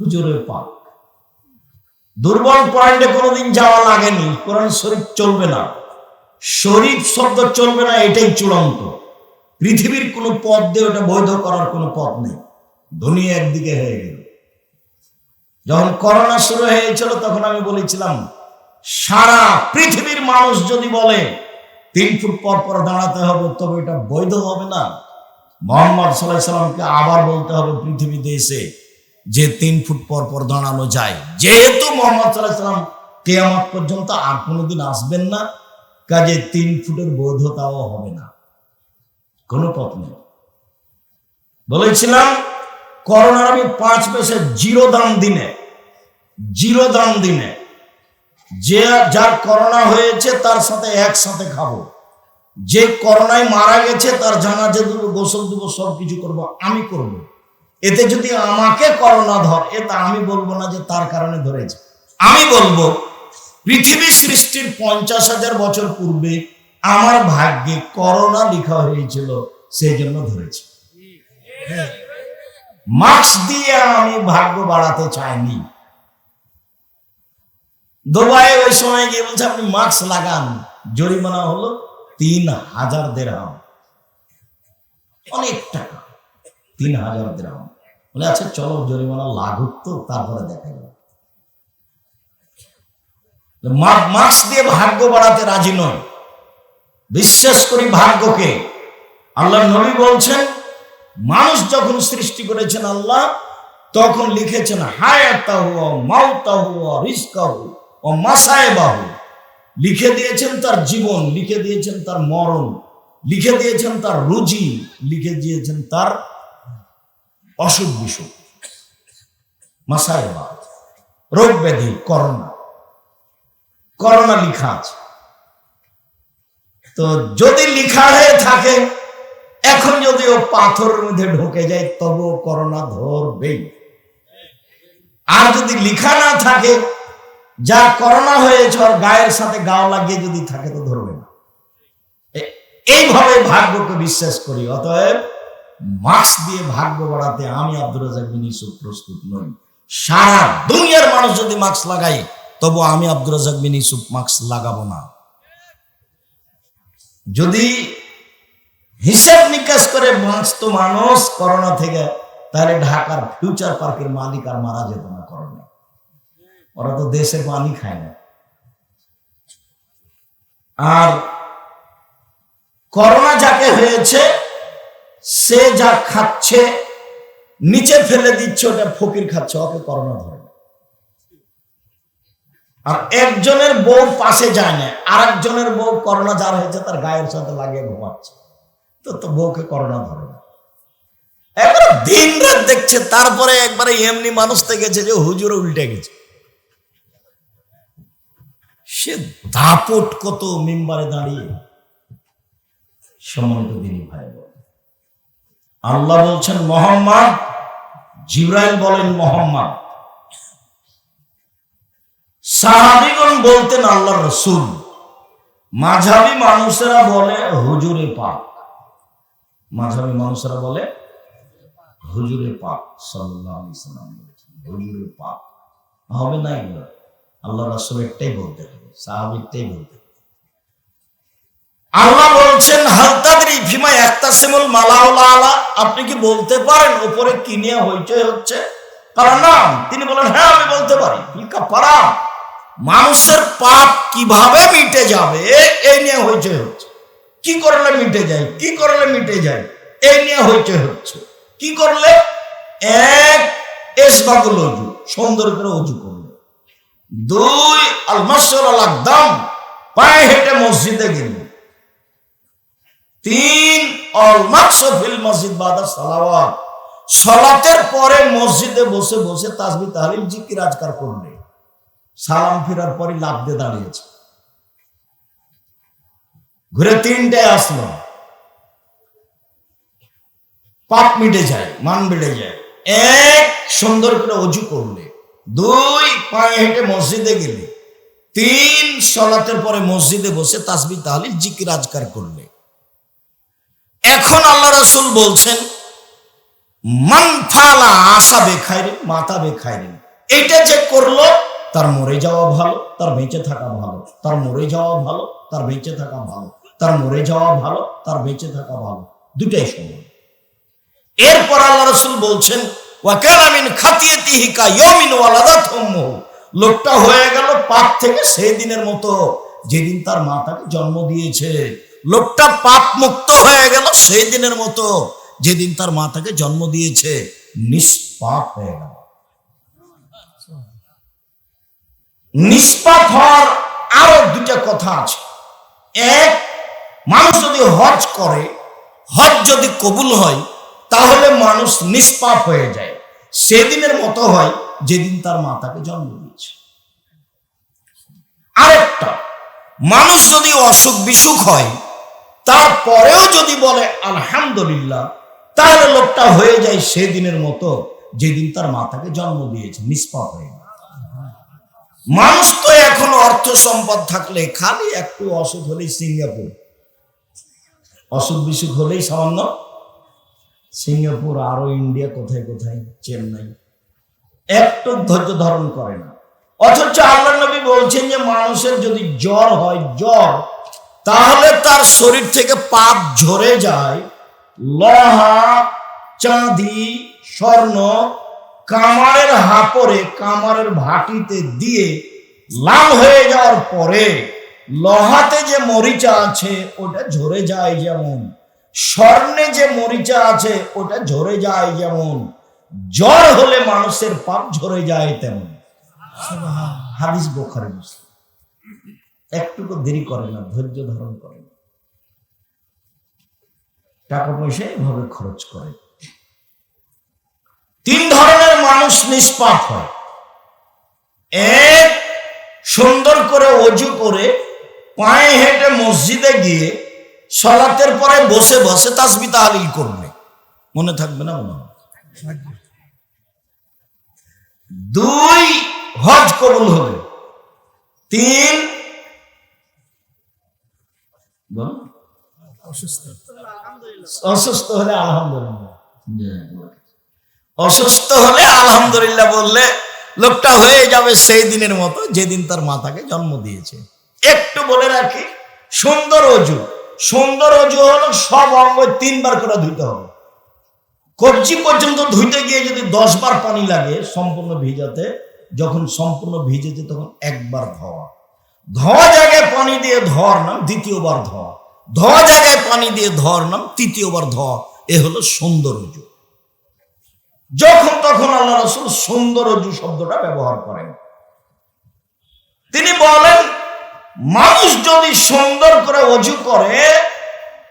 হুজুরের পাক। দুর্বল পয়েন্টে কোনোদিন যাওয়া লাগেনি, কোরআন শরীফ চলবে না। শরীফ শব্দ চলবে না, এটাই চূড়ান্ত। পৃথিবীর কোনো পথ দিয়ে ওটা বৈধ করার কোনো পথ নেই। দুনিয়া একদিকে হয়ে গেল। যখন করোনা শুরু হয়েছিল, তখন আমি বলেছিলাম, সারা পৃথিবীর মানুষ যদি বলে, তিন ফুট পর পর দাঁড়াতে হবে, তবে এটা বৈধ হবে না। মোহাম্মদ সাল্লাহ সাল্লামকে আবার বলতে হবে পৃথিবীতে এসে যে তিন ফুট পর পর দাঁড়ানো যায়। যেহেতু মোহাম্মদ সাল্লাহ কেয়ামত পর্যন্ত আর কোনোদিন আসবেন না, কাজে তিন ফুটের বৈধতাও হবে না। কোনো পথ নেই। বলেছিলাম, করোনার আমি পাঁচ পয়সা জিরো দাম দিনে, জিরো দাম দিনে যে যার করোনা হয়েছে তার সাথে একসাথে খাব। যে করোনায় মারা গেছে তার জানাজা দেবো, গোসল দেবো সব কিছু করব, আমি করব। এতে যদি আমাকে করোনা ধর এটা আমি বলব না যে তার কারণে ধরেছে আমি বলব পৃথিবী সৃষ্টির পঞ্চাশ হাজার বছর পূর্বে আমার ভাগ্যে করোনা লিখা হয়েছিল, সেই জন্য ধরেছে। মাস্ক দিয়ে আমি ভাগ্য বাড়াতে চাইনি। দুবাই ওই সময় গিয়ে বলছে, আপনি মাস্ক লাগান। জরিমানা হলো তিন হাজার দেড়হাম অনেক টাকা, তিন হাজার দেড়হাম বলে আচ্ছা চলো, জরিমানা লাগুক তো, তারপরে দেখা যাবে। মাস্ক দিয়ে ভাগ্য বাড়াতে রাজি নয়। বিশ্বাস করি ভাগ্যকে। আল্লাহ নবী বলছেন, মানুষ যখন সৃষ্টি করেছেন আল্লাহ, তখন লিখেছেন মাসায়েবাহু। লিখে দিয়েছেন তার জীবন, লিখে দিয়েছেন তার মরণ, লিখে দিয়েছেন তার রুজি, লিখে দিয়েছেন তার অসুখ বিসুখ মাসায়েবা। রোগ ব্যাধি, করোনা। করোনা লিখা আছে। তো যদি লিখা হয়ে থাকে, এখন যদি ও পাথরের মধ্যে ঢুকে যায়, তবুও করোনা ধরবেই। আর যদি লিখা না থাকে, যা করোনা হয়েছে, ওর গায়ের সাথে গাও লাগিয়ে যদি থাকে, তো ধরবে না। এইভাবে ভাগ্যকে বিশ্বাস করি, অতএব মাস্ক দিয়ে ভাগ্য বাড়াতে আমি আব্দুল রাজাক বিন ইউসুফ প্রস্তুত নই। সারা দুনিয়ার মানুষ যদি মাস্ক লাগাই তবু আমি আব্দুল রাজাক বিন ইউসুফ মাস্ক লাগাবো না। যদি হিসাব নিকাশ করে বাঁচতো মানুষ করোনা থেকে, তাহলে ঢাকার ফিউচার পার্কের মালিক আর মারা যেত না করোনা ওরা তো দেশে পানি খায় না। আর করোনা যাকে হয়েছে সে যা খাচ্ছে, নিচে ফেলে দিচ্ছে, ওটা ফকির খাচ্ছে, ওকে করোনা ধরে আর একজনের বউ পাশে যায় না আর একজনের বউ করোনা যার হয়েছে, তার গায়ের সাথে লাগিয়ে ঘুমাচ্ছে। তো তো বউকে করোনা ধরে না। একবার দিন রাত দেখছে, তারপরে একবারে এমনি মানুষ থেকে গেছে যে হুজুরে উল্টে গেছে। সে দাপট কত মেম্বারে দাঁড়িয়ে, সম্মানিত দিনী ভাই বোন। আল্লাহ বলছেন, মোহাম্মদ জিব্রাইল বলেন, মোহাম্মদ সাহাবিগণ বলতেন আল্লাহ রসুল। মাঝাবি মানুষেরা বলে, হুজুরে পাক। মাঝাবি মানুষেরা বলে, হুজুরে পাক সাল্লাহ হুজুরে পাক। হবে না এগুলো? আল্লাহ রসুল একটাই বলতে হবে সাহাবিকটাই বলতে হবে। আল্লাহ বলছেন হালতাদি ফিমা একটা সেমল মালাউলা আলা। আপনি কি বলতে পারেন উপরে কি নিয়ে হইচই হচ্ছে? কারণ নাম তিনি বলেন হ্যাঁ আমি বলতে পারি। ফিলকা পারা মানুষের পাপ কীভাবে মিটে যাবে, এই নিয়ে হইচই হচ্ছে। কি করলে মিটে যায়? কি করলে মিটে যায়? এই নিয়ে হইচই হচ্ছে। কি করলে? এক, এস এসবাগুল অজু, সুন্দর করে অজু করলে। দুই আলমাসল আলাকদাম পায়ে হেঁটে মসজিদে গেল। তিন মসজিদ বাদা সালাওয়াত। সলাতের পরে মসজিদে বসে বসে তাসবি তাহলিল জিকির আজকার করলে। সালাম ফিরার পরে লাভ দিয়ে দাঁড়িয়েছে। ঘুরে তিনটায় আসলো। পাপ মিটে যায়, মান বেড়ে যায়। এক, সুন্দর করে অজু করলে। দুই, পায়ে হেঁটে মসজিদে গেলে। তিন, সলাতের পরে মসজিদে বসে তাসবি তাহলিল জিকির আজকার করলে। এখন আল্লাহ রাসুল বলছেন, মান ফালা আশা বেখাইরে, মাতা বেখাইরে। এইটা যে করল, তার মরে যাওয়া ভালো, তার বেঁচে থাকা ভালো, তার মরে যাওয়া ভালো, তার বেঁচে থাকা ভালো, তার মরে যাওয়া ভালো, তার বেঁচে থাকা ভালো দুটাই সমান। এরপর আল্লাহ রসুল বলছেন ওয়াকালামিন খাতিয়াতিহি কা ইয়ামিন ওয়ালাদাত লোকটা হয়ে গেল পাপ থেকে সেই দিনের মতো, যেদিন তার মা তাকে জন্ম দিয়েছে। লোকটা পাপ মুক্ত হয়ে গেল সেই দিনের মতো। যেদিন তার মা তাকে জন্ম দিয়েছে, নিষ্পাপ হয়ে গেল। নিষ্পাপ হওয়ার আরও দুটা কথা আছে। এক, মানুষ যদি হজ করে, হজ যদি কবুল হয়, তাহলে মানুষ নিষ্পাপ হয়ে যায়। সেদিনের মতো হয় যেদিন তার মাতাকে জন্ম দিয়েছে। আরেকটা, মানুষ যদি অসুখ বিসুখ হয় তারপরেও যদি বলে, আলহামদুলিল্লাহ তাহলে লোকটা হয়ে যায় সেদিনের মতো, যেদিন তার মাতাকে জন্ম দিয়েছে, নিষ্পাপ হয়ে মানুষ তো এখন অর্থ সম্পদ থাকলে খালি একটু অসুখ হলেই সিঙ্গাপুর। অসুখ বিসুখ হলেই সামান্য। সিঙ্গাপুর আরও ইন্ডিয়া কোথায় কোথায়, চেন্নাই। একটু ধৈর্য ধারণ করে না। অথচ আল্লাহ নবী বলছেন যে, মানুষের যদি জ্বর হয়, জ্বর তাহলে তার শরীর থেকে পাপ ঝরে যায়। লহা, চাঁদি, স্বর্ণ কামারের হাপরে, কামারের ভাটিতে দিয়ে লাল হয়ে যাওয়ার পরে লহাতে যে মরিচা আছে, ওটা ঝরে যায় যেমন। স্বর্ণে যে মরিচা আছে, ওটা ঝরে যায় যেমন। জ্বর হলে মানুষের পাপ ঝরে যায় তেমন। হাদিস বোখারে মুসলিম। একটুকু দেরি করে না, ধৈর্য ধারণ করে না। টাকা পয়সা এভাবে খরচ করে। তিন ধরনের মানুষ নিষ্পাপ হয়। এক, সুন্দর করে অজু করে, পায়ে হেঁটে মসজিদে গিয়ে সলাতের পরে বসে বসে তাসবি তাহালিল করবে। মনে থাকবে না মনে দুই, হজ কবুল হবে। তিন বলো। অসুস্থ। হলে আলহামদুলিল্লাহ। অসুস্থ হলে আলহামদুলিল্লাহ বললে লোকটা হয়ে যাবে সেই দিনের মতো যেদিন তার মাতাকে জন্ম দিয়েছে। একটু বলে রাখি সুন্দর অজু। সুন্দর অজু হলো সব অঙ্গ তিনবার করে ধুইতে হবে। কবজি পর্যন্ত ধুইতে গিয়ে যদি দশ বার পানি লাগে সম্পূর্ণ ভিজাতে যখন সম্পূর্ণ ভিজেছে তখন একবার ধোয়া। ধোয়া জায়গায় পানি দিয়ে ধর নাম দ্বিতীয়বার ধোয়া ধোয়া জায়গায় পানি দিয়ে ধর নাম তৃতীয়বার ধোয়া এ হলো সুন্দর অজু যখন তখন আল্লাহ রসুল সুন্দর অজু শব্দটা ব্যবহার করেন। তিনি বলেন, মানুষ যদি সুন্দর করে অজু করে,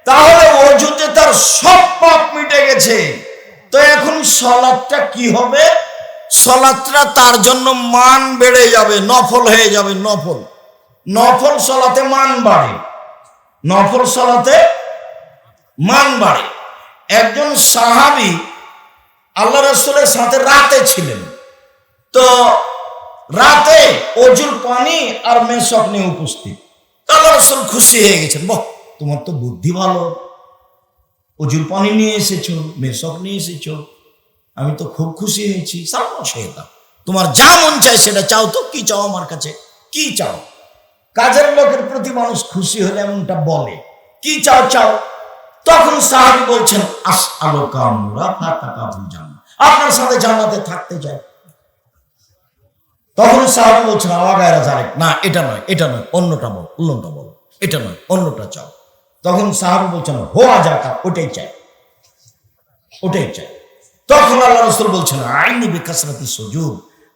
তাহলে অজুতে তার সব পাপ মিটে গেছে। তো এখন সলাদটা কি হবে? সলাদটা তার জন্য মান বেড়ে যাবে, নফল হয়ে যাবে, নফল। নফল সলাতে মান বাড়ে। নফল সলাতে মান বাড়ে। একজন সাহাবি আল্লাহ রসুলের সাথে রাতে ছিলেন। তো রাতে অজুর পানি আর মেসক নিয়ে উপস্থিত। আল্লাহ রসুল খুশি হয়ে গেছেন, বাহ, তোমার তো বুদ্ধি ভালো। অজুর পানি নিয়ে এসেছ মেসক নিয়ে এসেছ। আমি তো খুব খুশি হয়েছি। সালাম সেটা তোমার যা মন চায় সেটা চাও তো, কি চাও আমার কাছে? কি চাও? কাজের লোকের প্রতি মানুষ খুশি হলে এমনটা বলে। কি চাও চাও? তখন সাহাবি বলছেন আস আলো কামরা আপনার সাথে জান্নাতে থাকতে চাই। তখন সাহাবি বলছেন আওয়াগায়রা জারেক না, এটা নয় এটা নয়, অন্যটা বল অন্যটা বল, এটা নয়, অন্যটা চাও। তখন সাহাবি বলছেন, হোয়া যাকা, ওটাই চাই ওটাই চাই। তখন আল্লাহ রসুল বলছেন, আইনি বিকাশরাতি সুযোগ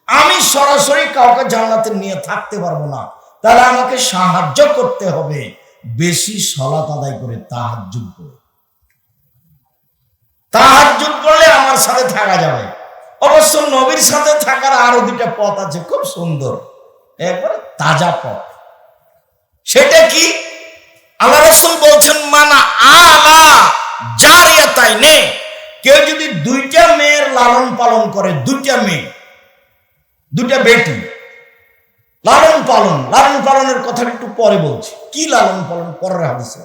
আমি সরাসরি কাউকে জান্নাতে নিয়ে থাকতে পারব না। তাহলে আমাকে সাহায্য করতে হবে। বেশি সলাত আদায় করে তাহাজ্জুদ করে। তাহাজ্জুদ করলে আমার সাথে থাকা যাবে। অবশ্য নবীর সাথে থাকার আরও দুটা পথ আছে, খুব সুন্দর। একবারে তাজা পথ। সেটা কি? আল্লাহ রসুল বলছেন, মানা আলা জারিয়া তাই নে কেউ যদি দুইটা মেয়ের লালন পালন করে, দুইটা মেয়ে, দুইটা বেটি লালন পালন, লালন পালনের কথা একটু পরে বলছি। কি লালন পালন? পরের হাদিসে।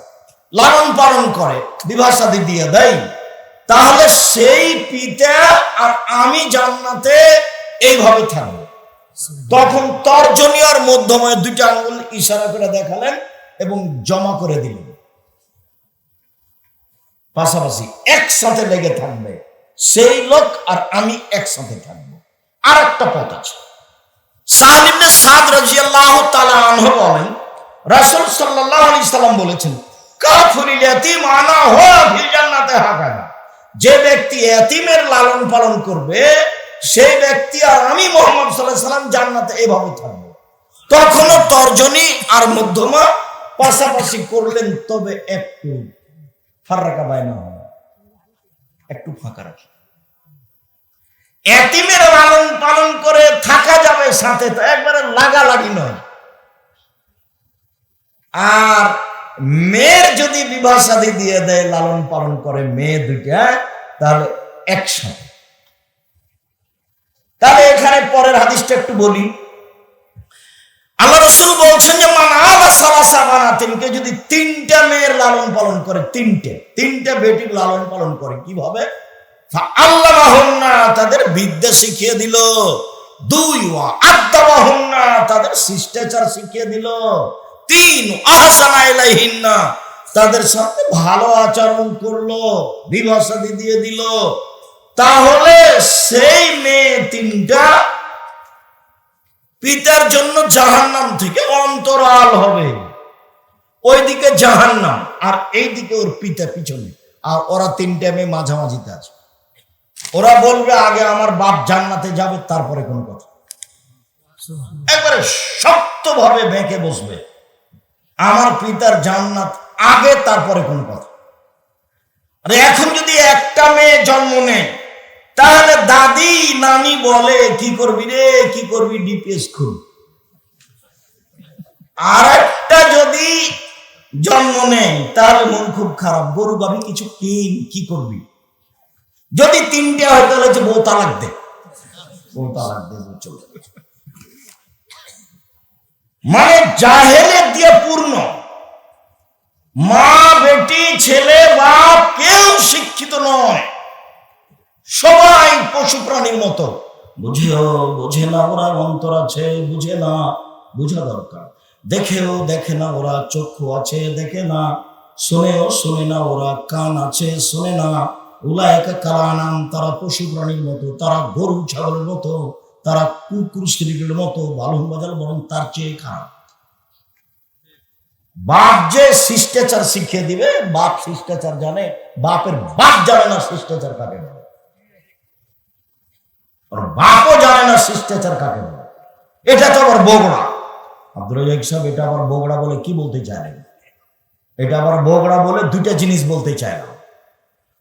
লালন পালন করে বিবাহ দিয়ে দেয়, তাহলে সেই পিতা আর আমি জান্নাতে এইভাবে থাকব। তখন তর্জনী মধ্যময় দুইটা আঙ্গুল ইশারা করে দেখালেন এবং জমা করে দিলেন। পাশাপাশি একসাথে লেগে থাকবে। সেই লোক আর আমি একসাথে থাকব। আর একটা পথ আছে। সাল্লাল্লাহু যে ব্যক্তি এতিমের লালন পালন করবে, সেই ব্যক্তি আর আমি মোহাম্মদ সাল্লাহ সাল্লাম জান্নাতে এভাবে থাকব। তখনও তর্জনী আর মধ্যমা পাশাপাশি করলেন তবে একটু ফারাকা বায়না একটু ফাঁকা রাখি। এতিমের লালন পালন করে থাকা যাবে সাথে, তো একবারে লাগালাগি নয়। আর মেয়ের যদি বিবাহ শাদী দিয়ে দেয়, লালন পালন করে মেয়ে দুইটা, তাহলে একসাথে তাহলে এখানে পরের হাদিসটা একটু বলি। আল্লাহ রসুল বলছেন যে, মানা সালাসা বানাতেনকে যদি তিনটা মেয়ের লালন পালন করে, তিনটে, তিনটা বেটির লালন পালন করে, কীভাবে? আল্লাহ তাদের বিদ্যা শিখিয়ে দিল। দুই আড্ডা তাদের শিষ্টাচার শিখিয়ে দিল। তিন আহসানা তাদের সাথে ভালো আচরণ করল বিভাসাদি দিয়ে দিল। তাহলে সেই মেয়ে তিনটা পিতার জন্য জাহান্নাম থেকে অন্তরাল হবে। ওইদিকে জাহান্নাম, আর এইদিকে ওর পিতা পিছনে। আর ওরা তিনটা মেয়ে মাঝামাঝিতে আছে। ওরা বলবে, আগে আমার বাপ জান্নাতে যাবে, তারপরে কোনো কথা। একবারে শক্তভাবে বেঁকে বসবে। আমার পিতার জান্নাত আগে, তারপরে কোনো কথা। আর এখন যদি একটা মেয়ে জন্ম নেয়, তাহলে দাদি, নানি বলে, কি করবি রে, কি করবি ডিপিএস খুল আর একটা যদি জন্ম নেয়, তাহলে মন খুব খারাপ। গরু গাবি কিছু কিন, কি করবি? যদি তিনটে হয় তাহলে হচ্ছে বউ তালাক দে বউ তালাক দে চলে। মানে জাহেলের দিয়ে পূর্ণ। মা, বেটি, ছেলে, বাপ কেউ শিক্ষিত নয়। সবাই পশু প্রাণীর মতো। বুঝেও, বুঝে না ওরা অন্তর আছে, বুঝে না, বুঝা দরকার। দেখেও দেখে না ওরা চক্ষু আছে, দেখে না। শোনেও শোনে না ওরা কান আছে, শোনে না। তারা পশু প্রাণীর মতো, তারা গরু, ছাগলের মতো, তারা কুকুর স্ত্রীর মতো বালুন বাজার বরং তার চেয়ে খারাপ। বাপ যে শিষ্টাচার শিখিয়ে দিবে, বাপ শিষ্টাচার জানে, বাপের বাপ জানে না শিষ্টাচার কাকে বলে। ওর বাপও জানে না শিষ্টাচার কাকে বলে। এটা তো আবার বগড়া। আব্দুল সাহেব এটা আবার বগড়া বলে কি বলতে চায় এটা আবার বগড়া বলে দুইটা জিনিস বলতে চায় না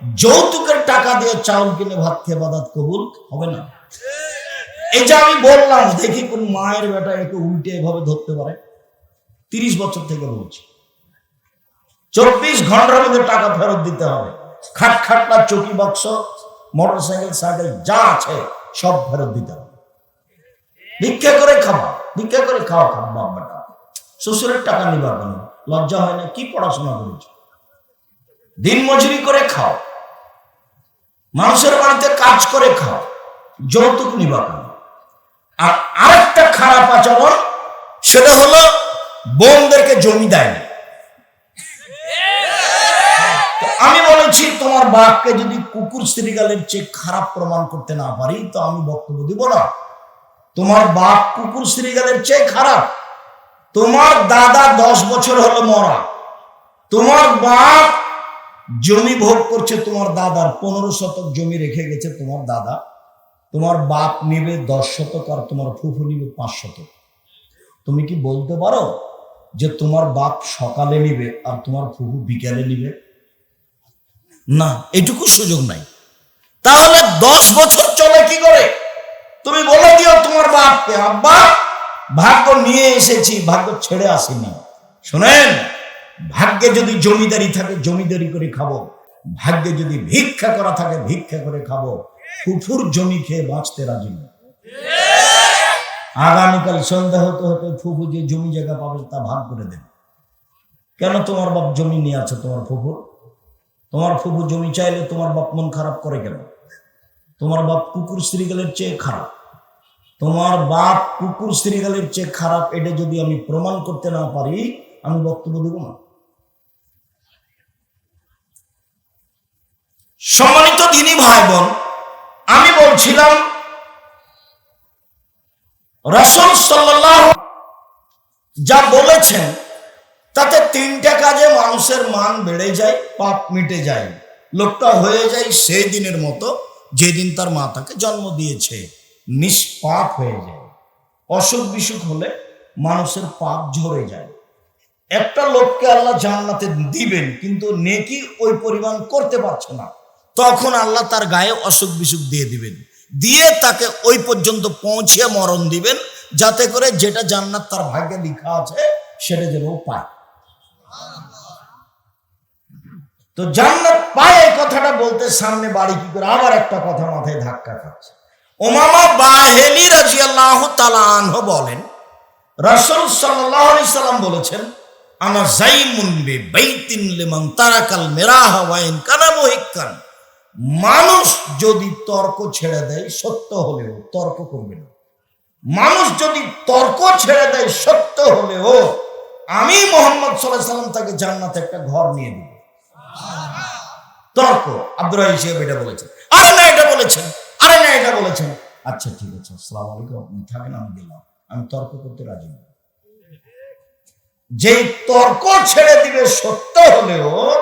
যৌতুকের টাকা দিয়ে চাউল কিনে ভাত খেয়ে বাদাত কবুল হবে না। এই যে আমি বললাম, দেখি কোন মায়ের বেটা একে উল্টে এভাবে ধরতে পারে। তিরিশ বছর থেকে বলছি। চব্বিশ ঘণ্টার মধ্যে টাকা ফেরত দিতে হবে। খাট খাটলা চকি বাক্স মোটর সাইকেল সাইকেল যা আছে, সব ফেরত দিতে হবে। ভিক্ষা করে খাওয়া ভিক্ষা করে খাওয়া খাওয়া বাপ বেটা। শ্বশুরের টাকা নিবার কেন? লজ্জা হয় না? কি পড়াশোনা করেছে? দিন মজুরি করে খাও। মানুষের বাড়িতে কাজ করে খাও, যৌতুক নিবা আর আরেকটা খারাপ আচরণ, সেটা হলো বোনদেরকে জমি দেয়নি। আমি বলেছি, তোমার বাপকে যদি কুকুর শ্রীগালের চেয়ে খারাপ প্রমাণ করতে না পারি, তো আমি বক্তব্য দিব না। তোমার বাপ কুকুর শ্রীগালের চেয়ে খারাপ। তোমার দাদা দশ বছর হলো মরা। তোমার বাপ জমি ভোগ করছে তোমার দাদার, পনেরো শতক জমি রেখে গেছে তোমার দাদা। তোমার বাপ নিবে দশ শতক আর তোমার ফুফু নিবে পাঁচ শতক। তুমি কি বলতে পারো যে তোমার বাপ সকালে নিবে আর তোমার ফুফু বিকালে নিবে? না, এটুকু সুযোগ নাই। তাহলে দশ বছর চলে কি করে? তুমি বলে দিও তোমার বাপকে, আব্বা, ভাগ্য নিয়ে এসেছি, ভাগ্য ছেড়ে আসেনি। শোনেন ভাগ্যে যদি জমিদারি থাকে, জমিদারি করে খাব। ভাগ্যে যদি ভিক্ষা করা থাকে, ভিক্ষা করে খাব। ফুফুর জমি খেয়ে বাঁচতে রাজি না। আগামীকাল সন্ধ্যা হতে হতে ফুফু যে জমি জায়গা পাবে, তা ভাগ করে দেবে। কেন তোমার বাপ জমি নিয়ে আছে, তোমার ফুফুর তোমার ফুফু জমি চাইলে তোমার বাপ মন খারাপ করে কেন? তোমার বাপ কুকুর শ্রীগালের চেয়ে খারাপ। তোমার বাপ কুকুর শ্রীগালের চেয়ে খারাপ, এটা যদি আমি প্রমাণ করতে না পারি, আমি বক্তব্য দেব না। সম্মানিত দিনী ভাই বোন, আমি বলছিলাম, রসুল সাল্লাহ যা বলেছেন, তাতে তিনটা কাজে মানুষের মান বেড়ে যায়, পাপ মিটে যায়, লোকটা হয়ে যায় সেই দিনের মতো যেদিন তার মা তাকে জন্ম দিয়েছে, নিষ্পাপ হয়ে যায়। অসুখ বিসুখ হলে মানুষের পাপ ঝরে যায়। একটা লোককে আল্লাহ জান্নাতে দিবেন, কিন্তু নেকি ওই পরিমাণ করতে পারছে না। তখন আল্লাহ তার গায়ে অসুখ বিসুখ দিয়ে দিবেন। দিয়ে তাকে ওই পর্যন্ত পৌঁছে মরণ দিবেন, যাতে করে যেটা জান্নাত তার ভাগ্যে লেখা আছে, সেটা যেন পায়। তো জান্নাত পায় এই কথাটা বলতে সামনে বাড়ি কি করে আবার একটা কথা মাথায় ধাক্কা খাচ্ছে। ওমামা বাহেলি রাজিয়াল্লাহ তালাহ বলেন, রাসূল আলাইহি সাল্লাম বলেছেন, আনা জাইমুন বে বাইতিন লিমান তারাকাল মিরাহ ওয়া ইন কানা মুহিক্কান। মানুষ যদি তর্ক ছেড়ে দেয়, সত্য হলেও তর্ক করবে না। মানুষ যদি তর্ক ছেড়ে দেয়, সত্য হলেও আমি মোহাম্মদ সাল্লাম তাকে জান্নাতে একটা ঘর নিয়ে দিব। তর্ক। আব্দুর রাহিম সাহেব এটা বলেছেন। আরে না, এটা বলেছেন। আরে না, এটা বলেছেন। আচ্ছা ঠিক আছে। আসসালামু আলাইকুম। আপনি থাকেন, আমি দিলাম আমি তর্ক করতে রাজি না। যেই তর্ক ছেড়ে দিবে, সত্য হলেও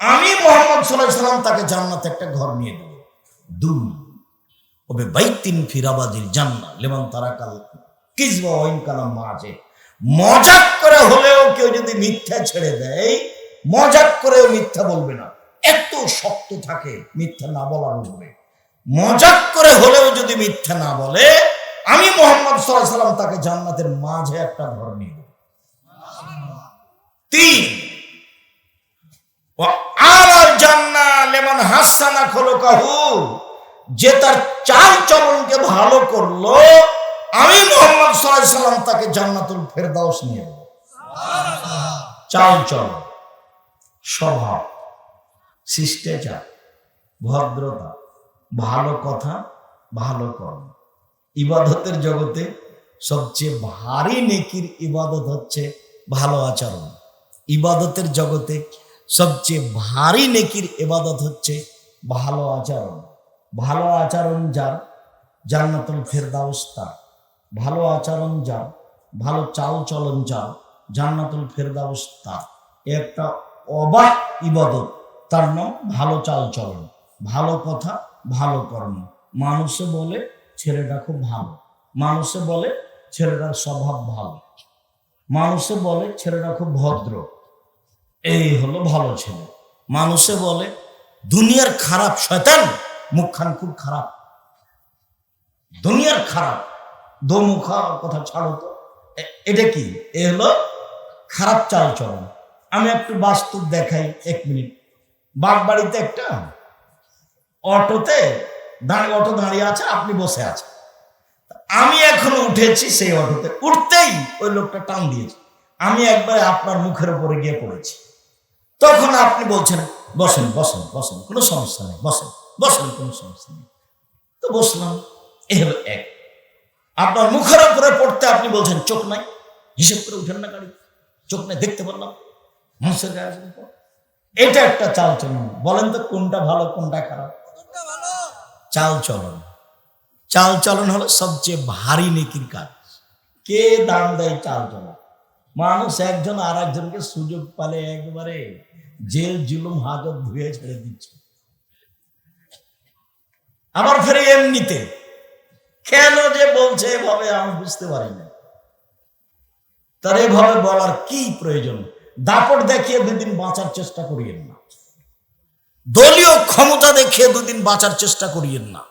আমি মোহাম্মদ সাল্লাহ সাল্লাম তাকে জান্নাতে একটা ঘর নিয়ে দেব। দুই ওবে বাইতিন ফিরাবাদিল জান্না লেমন তারা কাল কিসবা ওয়াইন কালাম মাঝে মজাক করে হলেও কেউ যদি মিথ্যা ছেড়ে দেয়, মজাক করেও মিথ্যা বলবে না। এত শক্ত থাকে, মিথ্যা না বলার উপরে মজাক করে হলেও যদি মিথ্যা না বলে, আমি মোহাম্মদ সাল্লাহ সাল্লাম তাকে জান্নাতের মাঝে একটা ঘর নিয়ে দেব। তিন। লেমন হাসানা খোলো কাহু যে তার চাল চলনকে ভালো করল, আমি মোহাম্মদ সাল্লাম তাকে জান্নাতুল ফেরদাউস নিয়ে চাল চলন, স্বভাব, শিষ্টাচার, ভদ্রতা, ভালো কথা, ভালো কর্ম। ইবাদতের জগতে সবচেয়ে ভারী নেকির ইবাদত হচ্ছে ভালো আচরণ। ইবাদতের জগতে সবচেয়ে ভারী নেকির ইবাদত হচ্ছে ভালো আচরণ। ভালো আচরণ যার, জান্নাতুল ফেরদাউস তার। ভালো আচরণ যার, ভালো চাল চলন যার, জান্নাতুল ফেরদাউস তার। একটা অবাক ইবাদত, তার নাম ভালো চাল চলন ভালো কথা, ভালো কর্ম। মানুষে বলে ছেলেটা খুব ভালো। মানুষে বলে ছেলেটার স্বভাব ভালো। মানুষে বলে ছেলেটা খুব ভদ্র। এই হলো ভালো ছেলে। মানুষে বলে, দুনিয়ার খারাপ শয়তান, মুখখান খুব খারাপ। দুনিয়ার খারাপ দোমুখা কথা ছাড়ো তো। এটা কি? এ হলো খারাপ চাল চলন আমি একটু বাস্তব দেখাই, এক মিনিট। বাগ বাড়িতে একটা অটোতে দাঁড়িয়ে, অটো দাঁড়িয়ে আছে, আপনি বসে আছেন। আমি এখনও উঠেছি সেই অটোতে। উঠতেই ওই লোকটা টান দিয়েছে। আমি একবার আপনার মুখের উপরে গিয়ে পড়েছি। তখন আপনি বলছেন বসেন বসেন বসেন কোনো সমস্যা নেই বসেন বসেন কোনো সমস্যা নেই। তো বসলাম এ হলো এক। আপনার মুখের উপরে পড়তে আপনি বলছেন চোখ নাই হিসেব করে উঠেন না গাড়ি চোখ নাই দেখতে পারলাম মানুষের গায়ে। এটা একটা চাল চলন বলেন তো কোনটা ভালো কোনটা খারাপ? চাল চলন চাল চলন হলো সবচেয়ে ভারী নেকির কাজ। কে দাম দেয় চাল চলন মানুষ একজন আর একজনকে সুযোগ পালে একবারে। জেল, জুলুম, হাজত ধুয়ে ছেড়ে দিচ্ছে। আবার ফেরে এমনিতে। কেন যে বলছে এভাবে আমি বুঝতে পারি না তার এভাবে বলার কি প্রয়োজন? দাপট দেখিয়ে দুদিন বাঁচার চেষ্টা করিয়েন না। দলীয় ক্ষমতা দেখে দুদিন বাঁচার চেষ্টা করিয়েন না।